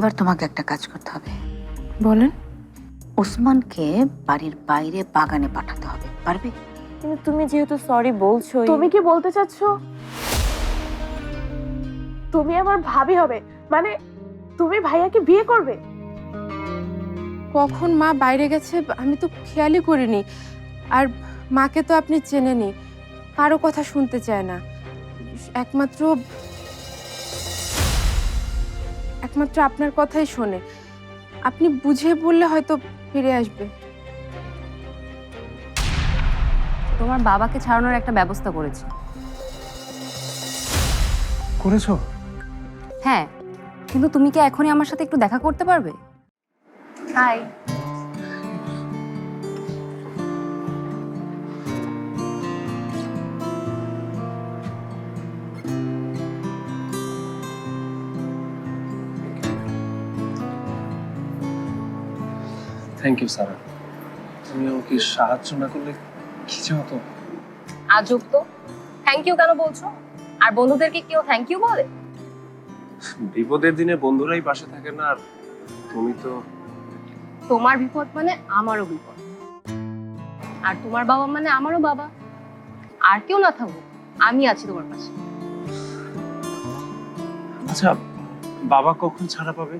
এবার তোমাকে একটা কাজ করতে হবে। বলেন। ওসমানকে বাড়ির বাইরে বাগানে পাঠাতে হবে পারবে? কিন্তু তুমি যেহেতু সরি বলছো তুমি কি বলতে চাচ্ছ? তুমি আমার ভাবি হবে মানে তুমি ভাইয়াকে বিয়ে করবে? কখন মা বাইরে গেছে আমি তো খেয়ালই করিনি আর মাকে তো আপনি চেনেনি কারও কথা শুনতে চায় না। একমাত্র একমাত্র আপনার কথাই শোনে। আপনি বুঝে বললে হয়তো ফিরে আসবে। তোমার বাবাকে ছাড়ানোর একটা ব্যবস্থা করেছি। করেছ? হ্যাঁ কিন্তু তুমি কি এখনই আমার সাথে একটু দেখা করতে পারবে? হাই। থ্যাংক ইউ স্যার তুমি ওকে সাহায্য না করলে কি হতো? আজব তো। থ্যাংক ইউ কেন বলছো? আর বন্ধুদেরকে কেউ থ্যাংক ইউ বলে? বিপদের দিনে বন্ধুরাই পাশে থাকে না আর তুমি তো তোমার বিপদ মানে আমারও বিপদ। আর তোমার বাবা মানে আমারও বাবা। আর কেউ না থাকুক আমি আছি তোমার পাশে। আচ্ছা বাবা কখন ছাড়া পাবে?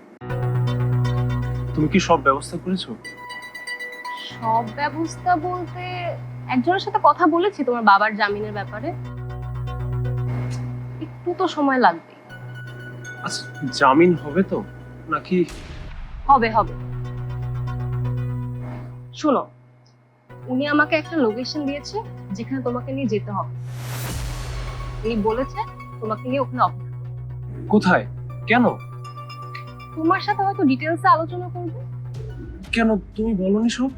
তুমি কি সব ব্যবস্থা করেছ? সব ব্যবস্থা বলতে একজনের সাথে কথা বলেছি তোমার বাবার জামিনের ব্যাপারে। একটু তো সময় লাগবে। আচ্ছা জামিন হবে তো? নাকি হবে হবে। শোনো উনি আমাকে একটা লোকেশন দিয়েছে যেখানে তোমাকে নিয়ে যেতে হবে। উনি বলেছে তোমাকে নিয়ে ওখানে অপেক্ষা কোথায়? কেন? তোমার সাথে হয়তো ডিটেলসে আলোচনা করবে? কেন তুমি বলনি সব?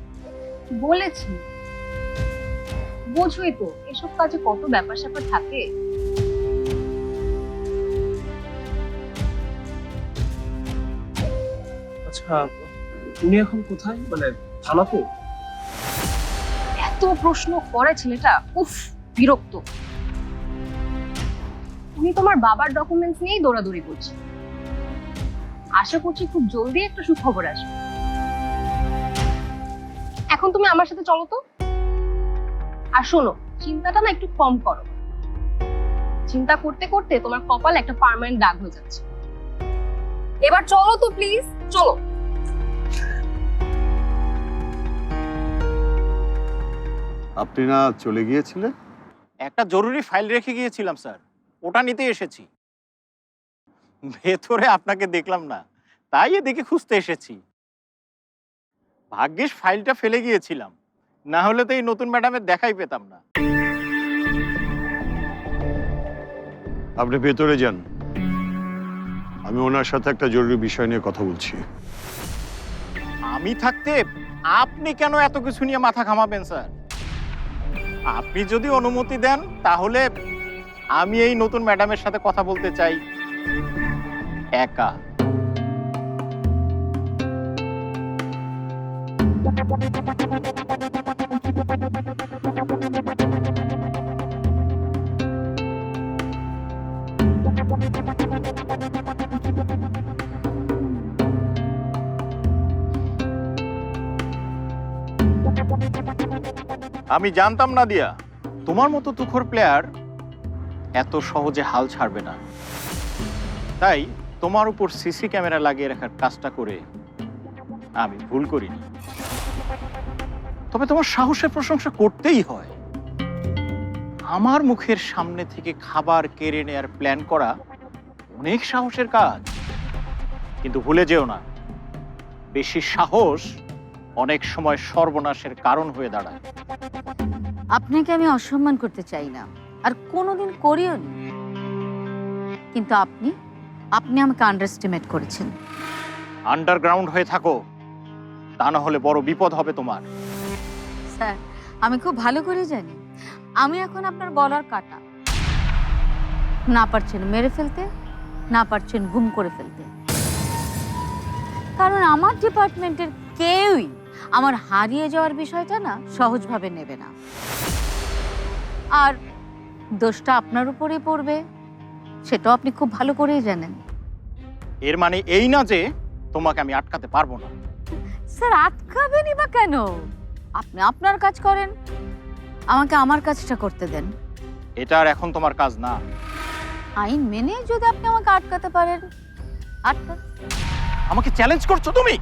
বলেছি। বোঝোই তো এসব কাজে কত ব্যাপার স্যাপার থাকে। আচ্ছা উনি এখন কোথায়? মানে থানাতে? এত প্রশ্ন করে ছেলেটা উফ বিরক্ত। উনি তোমার বাবার ডকুমেন্টস নিয়েই দৌড়াদৌড়ি করছে। আশা করছি খুব জলদি একটা সুখবর আসবে। এখন তুমি আমার সাথে চলো তো। আর শোনো চিন্তাটা না একটু কম করো। চিন্তা করতে করতে তোমার কপাল একটা পার্মানেন্ট দাগ হয়ে যাচ্ছে। এবার চলো তো প্লিজ চলো। আপনি না চলে গিয়েছিলেন? একটা জরুরি ফাইল রেখে গিয়েছিলাম স্যার ওটা নিতে এসেছি। ভেতরে আপনাকে দেখলাম না তাই এদিকে খুঁজতে এসেছি। ভাগ্যিস ফাইলটা ফেলে গিয়েছিলাম না হলে তো এই নতুন ম্যাডামের দেখাই পেতাম না। আপনি ভেতরে যান। আমি ওনার সাথে একটা জরুরি বিষয় নিয়ে কথা বলছি। আমি থাকতে আপনি কেন এত কিছু নিয়ে মাথা ঘামাবেন স্যার? আপনি যদি অনুমতি দেন তাহলে আমি এই নতুন ম্যাডামের সাথে কথা বলতে চাই। একা। আমি জানতাম না দিয়া, তোমার মতো তুখর প্লেয়ার এত সহজে হাল ছাড়বে না। তাই তোমার উপর সিসি ক্যামেরা লাগিয়ে রাখার কাজটা করে আমি ভুল করিনি। তবে তোমার সাহসের প্রশংসা করতেই হয়। আমার মুখের সামনে থেকে খাবার কেড়ে নেয়ার প্ল্যান করা অনেক সাহসের কাজ। কিন্তু ভুলে যেও না, বেশি সাহস অনেক সময় সর্বনাশের কারণ হয়ে দাঁড়ায়। আপনাকে আমি অসম্মান করতে চাই না, আর কোনোদিন করিও কিন্তু আপনি আপনি আমাকে আন্ডারস্টিমেট করেছেন। আন্ডারগ্রাউন্ড হয়ে থাকো। তা না হলে বড় বিপদ হবে তোমার। স্যার আমি খুব ভালো করে জানি। আমি এখন আপনার গলার কাটা। না পারছেন মেরে ফেলতে না পারছেন গুম করে ফেলতে। কারণ আমার ডিপার্টমেন্টের কেউই আমার হারিয়ে যাওয়ার বিষয়টা না সহজভাবে নেবে না। আর দোষটা আপনার উপরেই পড়বে সেটাও আপনি খুব ভালো করেই জানেন। এর মানে এই না যে তোমাকে আমি আটকাতে পারব না। স্যার আটকাবেনই বা কেন? আপনি আপনার কাজ করেন আমাকে আমার কাজটা করতে দেন। এটা আর এখন তোমার কাজ না। আইন মেনে যদি আপনি আমাকে আটকাতে পারেন আটকান আমাকে চ্যালেঞ্জ করছ তুমি?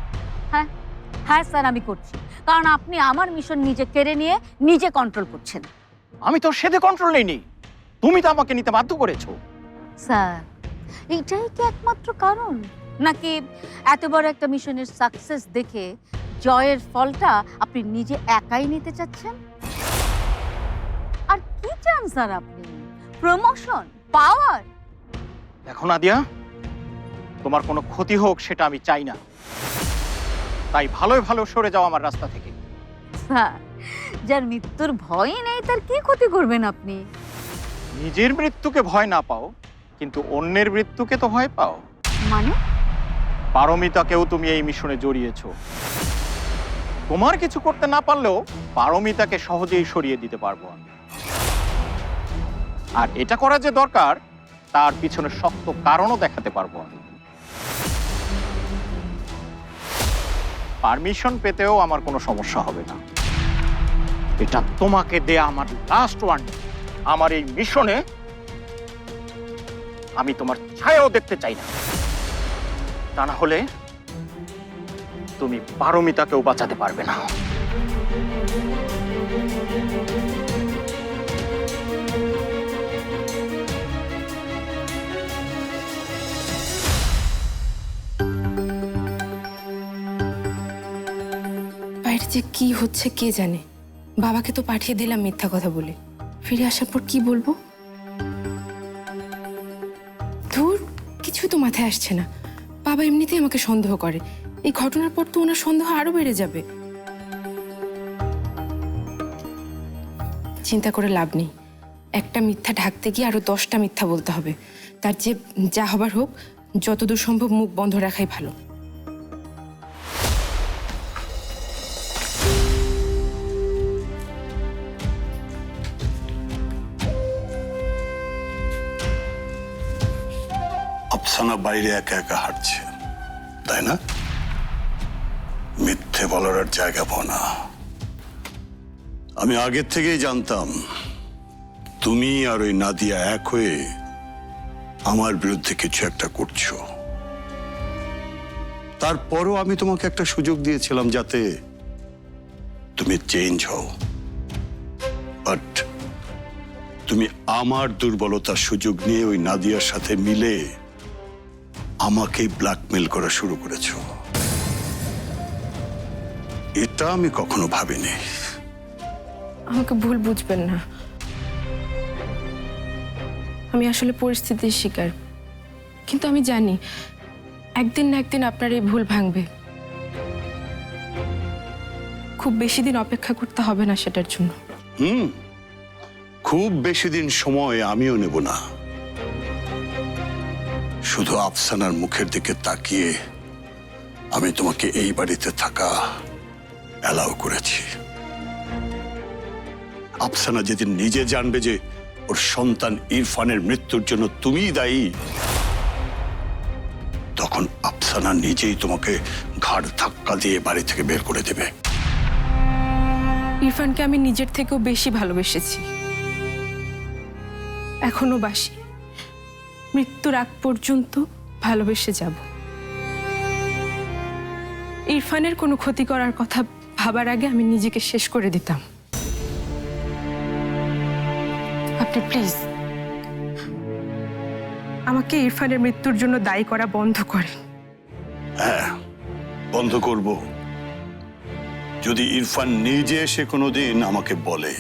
হ্যাঁ স্যার আমি করছি। কারণ আপনি আমার মিশন নিজে কেড়ে নিয়ে নিজে কন্ট্রোল করছেন। আমি তো সেদে কন্ট্রোল নেইনি। তুমি তো আমাকে নিতে বাধ্য করেছ। স্যার এইটাই কি একমাত্র কারণ? নাকি এত বড় একটা মিশনের সাকসেস দেখে জয়ের ফলটা আপনি নিজে একাই নিতে চাচ্ছেন? আর কি চান স্যার আপনি? প্রমোশন পাওয়ার দেখো নাদিয়া তোমার কোনো ক্ষতি হোক সেটা আমি চাই না। তাই ভালোই ভালো সরে যাও আমার রাস্তা থেকে। স্যার যার মৃত্যুর ভয়ই নেই তার কি ক্ষতি করবেন আপনি? নিজের মৃত্যুকে ভয় না পাও কিন্তু অন্যের মৃত্যুকে তো ভয় পাও। মানে? পারমিতাকেও তুমি এই মিশনে জড়িয়েছ। তোমার কিছু করতে না পারলেও পারমিতাকে সহজেই সরিয়ে দিতে পারব আমি। আর এটা করা যে দরকার তার পিছনে শক্ত কারণও দেখাতে পারব আমি। পারমিশন পেতেও আমার কোনো সমস্যা হবে না। এটা তোমাকে দেয়া আমার লাস্ট ওয়ান আমার এই মিশনে আমি তোমার ছায়াও দেখতে চাই না। তা না হলে তুমি পারমিতাকেও বাঁচাতে পারবে না। যে কি হচ্ছে কে জানে? বাবাকে তো পাঠিয়ে দিলাম মিথ্যা কথা বলে। ফিরে আসার পর কি বলব? তো মাথায় আসছে না। বাবা এমনিতেই আমাকে সন্দেহ করে। এই ঘটনার পর তো ওনার সন্দেহ আরও বেড়ে যাবে। চিন্তা করে লাভ নেই। একটা মিথ্যা ঢাকতে গিয়ে আরও দশটা মিথ্যা বলতে হবে। তার যে যা হবার হোক, যতদূর সম্ভব মুখ বন্ধ রাখাই ভালো। আফসানা বাইরে একা একা হাঁটছে। তাই না? মিথ্যে বলার আর জায়গা পাও না। আমি আগের থেকেই জানতাম, তুমি আর ওই নাদিয়া এক হয়ে আমার বিরুদ্ধে কিছু একটা করছ। তারপরও আমি তোমাকে একটা সুযোগ দিয়েছিলাম যাতে তুমি চেঞ্জ হও। বাট তুমি আমার দুর্বলতার সুযোগ নিয়ে ওই নাদিয়ার সাথে মিলে আমাকে ব্ল্যাকমেল করা শুরু করেছ। এটা আমি কখনো ভাবিনি। আমাকে ভুল বুঝবেন না। আমি আসলে পরিস্থিতির শিকার। কিন্তু আমি জানি একদিন না একদিন আপনার এই ভুল ভাঙবে। খুব বেশি দিন অপেক্ষা করতে হবে না সেটার জন্য। হুম খুব বেশি দিন সময় আমিও নেব না। শুধু আফসানার মুখের দিকে তাকিয়ে আমি তোমাকে এই বাড়িতে থাকা অ্যালাউ করেছি। আফসানা যেদিন নিজে জানবে যে ওর সন্তান ইরফানের মৃত্যুর জন্য তুমিই দায়ী, তখন আফসানা নিজেই তোমাকে ঘাড় ধাক্কা দিয়ে বাড়ি থেকে বের করে দেবে। ইরফানকে আমি নিজের থেকেও বেশি ভালোবেসেছি। এখনও বাসি। মৃত্যুর আগ পর্যন্ত ভালোবেসে যাব। ইরফানের কোনো ক্ষতি করার কথা ভাবার আগে আমি নিজেকে শেষ করে দিতাম। আপনি প্লিজ, আমাকে ইরফানের মৃত্যুর জন্য দায়ী করা বন্ধ করেন। হ্যাঁ বন্ধ করব। যদি ইরফান নিজে এসে কোনোদিন আমাকে বলে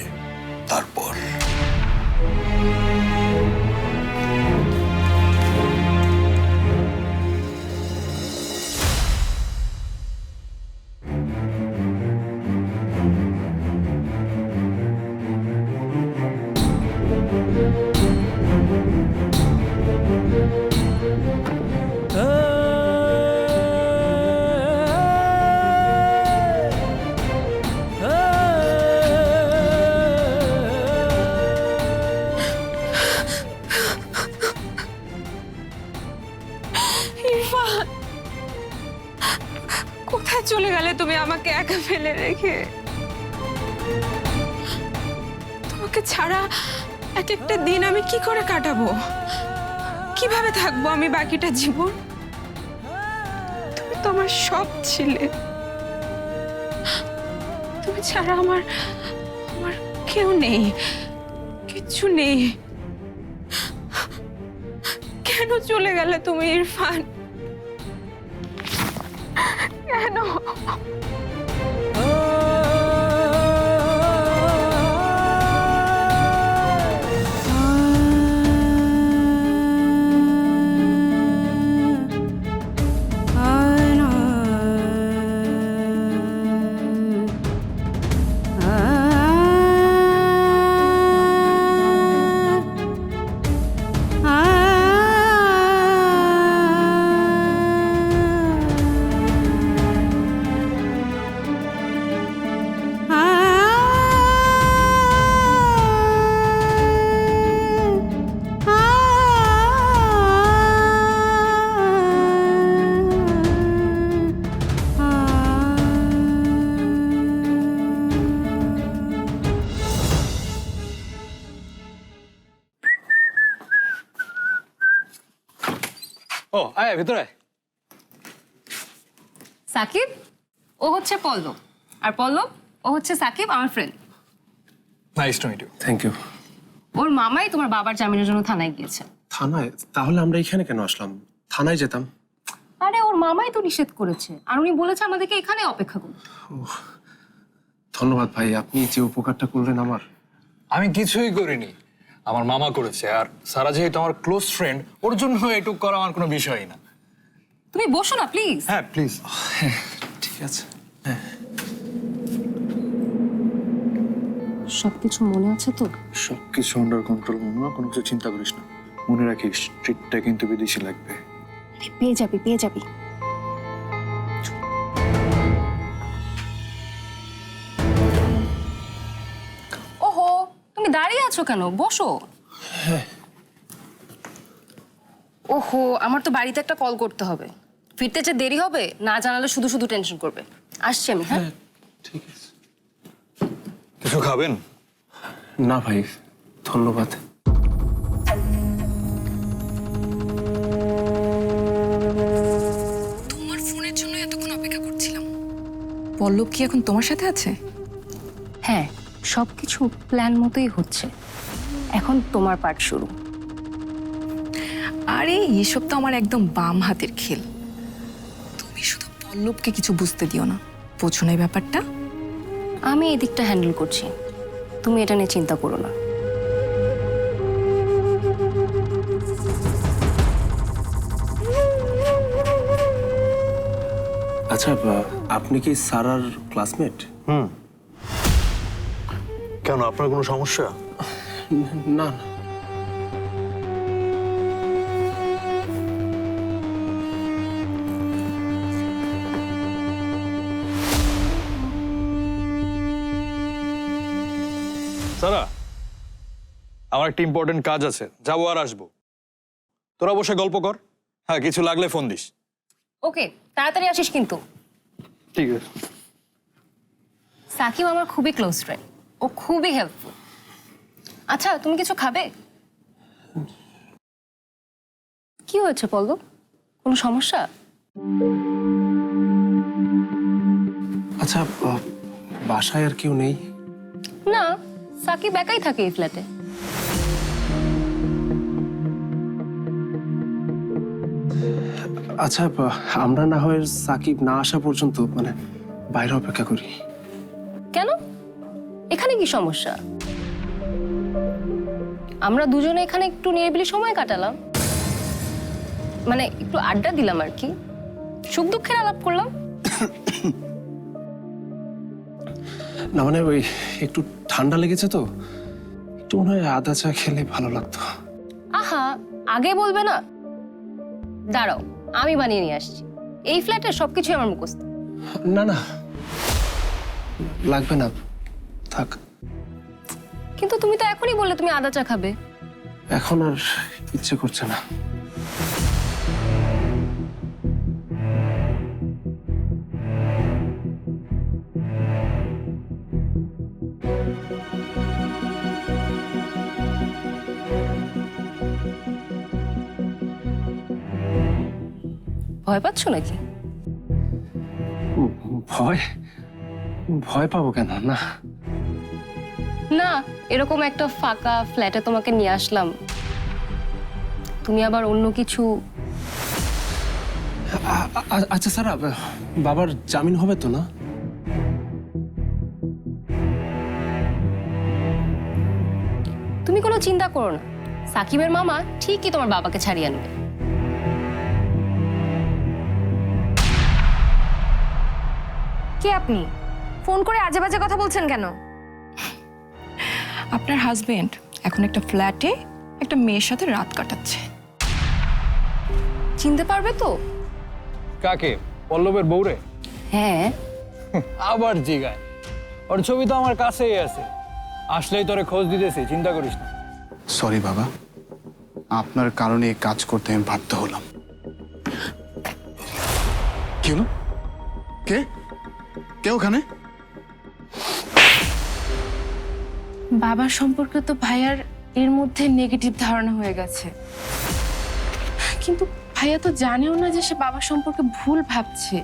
একা ফেলে রেখে। তোমাকে ছাড়া এক একটা দিন আমি কি করে কাটাবো? কীভাবে থাকব আমি বাকিটা জীবন? তুমি তো আমার সব ছিলে। তুমি ছাড়া আমার আমার কেউ নেই, কিচ্ছু নেই। কেন চলে গেলে তুমি, ইরফান? কেন? ও আয় ভিতরে। সাকিব ও হচ্ছে পল্লব। আর পল্লব ও হচ্ছে সাকিব আমার friend nice to meet you thank you ওর মামাই তোমার বাবার জামিনের জন্য থানায় গিয়েছে। থানায়? তাহলে আমরা এখানে কেন আসলাম? থানায় যেতাম। আরে ওর মামাই তো নিষেধ করেছে। আর উনি বলেছে আমাদেরকে এখানে অপেক্ষা করতে। ধন্যবাদ ভাই আপনি যে উপকারটা করলেন আমার। আমি কিছুই করিনি। আমার মামা করেছে। আর সারা যেহেতু আমার ক্লোজ ফ্রেন্ড ওর জন্য এটুক করা আমার কোনো বিষয়ই না। তুমি বসো না প্লিজ হ্যাঁ প্লিজ ঠিক আছে। সবকিছু মনে আছে তো? সব কিছু আন্ডার কন্ট্রোল মামা কোনো কিছু চিন্তা করিস না। মনে রাখিস ট্রিটটা কিন্তু বিদেশি লাগবে। পেয়ে যাবি পেয়ে যাবি। আছো কেন? বসো। ওহো আমার তো বাড়িতে একটা কল করতে হবে। ফিরতে যে দেরি হবে না জানালে শুধু শুধু টেনশন করবে। আসছি আমি হ্যাঁ ঠিক আছে। কিছু খাবেন? না ভাই ধন্যবাদ। তোমার ফোনের জন্য এতক্ষণ অপেক্ষা করছিলাম। পল্লব কি এখন তোমার সাথে আছে? হ্যাঁ। সবকিছু প্ল্যান মতোই হচ্ছে। এখন তোমার পার্ট শুরু। আরে এসব তো আমার একদম বাম হাতের খেল। তুমি শুধু পল্লবকে কিছু বুঝতে দিও না। বোঝো না এই ব্যাপারটা। আমি এই দিকটা হ্যান্ডেল করছি। তুমি এটা নিয়ে চিন্তা করো না। আচ্ছা আপনি কি সারার ক্লাসমেট কেন? আপনার কোনো সমস্যা? না না। সারা আমার একটা ইম্পর্টেন্ট কাজ আছে। যাব আর আসব। তোরা বসে গল্প কর। হ্যাঁ কিছু লাগলে ফোন দিস। ওকে তাড়াতাড়ি আসিস কিন্তু। ঠিক আছে। সাকিব আমার খুবই ক্লোজ ফ্রেন্ড ও খুবই হেল্পফুল আচ্ছা তুমি কিছু খাবে? কি হয়েছে পল্লব? কোনো সমস্যা? আচ্ছা বাসায় আর কেউ নেই? না সাকিব একাই থাকে এই ফ্ল্যাটে আচ্ছা আমরা না হয় সাকিব না আসা পর্যন্ত মানে বাইরে অপেক্ষা করি। কি সমস্যা? আমরা দুজনে এখানে একটু নিরিবিলি সময় কাটালাম। মানে একটু আড্ডা দিলাম আর কি। সুখ দুঃখের আলাপ করলাম। না মানে ওই একটু ঠান্ডা লেগেছে তো। একটু মনে হয় আদা চা খেলে ভালো লাগতো। আহা আগে বলবে না। দাঁড়াও আমি বানিয়ে নিয়ে আসছি। এই ফ্ল্যাটে সবকিছু আমার মুখস্থ। না না। লাগবে না। থাক। কিন্তু তুমি তো এখনই বললে তুমি আদা চা খাবে। এখন আর ইচ্ছে করছে না। ভয় পাচ্ছ নাকি? ভয়? ভয় পাবো কেন? না। না এরকম একটা ফাঁকা ফ্ল্যাটে তোমাকে নিয়ে আসলাম। তুমি আবার অন্য কিছু আচ্ছা স্যার বাবার জামিন হবে তো না? তুমি কোনো চিন্তা করো না। সাকিবের মামা ঠিকই তোমার বাবাকে ছাড়িয়ে আনবে। কে আপনি? ফোন করে আজে বাজে কথা বলছেন কেন? আপনার হাজবেন্ড এখন একটা ফ্ল্যাটে একটা মেয়ের সাথে রাত কাটাচ্ছে। চিনতে পারবে তো? কাকে? পল্লবের বউরে? হ্যাঁ। আবার জিগায়। ওর ছবি তো আমার কাছেই আছে। আসলেই তোরে খোঁজ দিতেছি চিন্তা করিস না। সরি বাবা। আপনার কারণে এই কাজ করতে আমি বাধ্য হলাম। কি হলো? কে? কে ওখানে? বাবার সম্পর্কে তো ভাইয়ার এর মধ্যে নেগেটিভ ধারণা হয়ে গেছে। কিন্তু ভাইয়া তো জানেও না যে সে বাবা সম্পর্কে ভুল ভাবছে।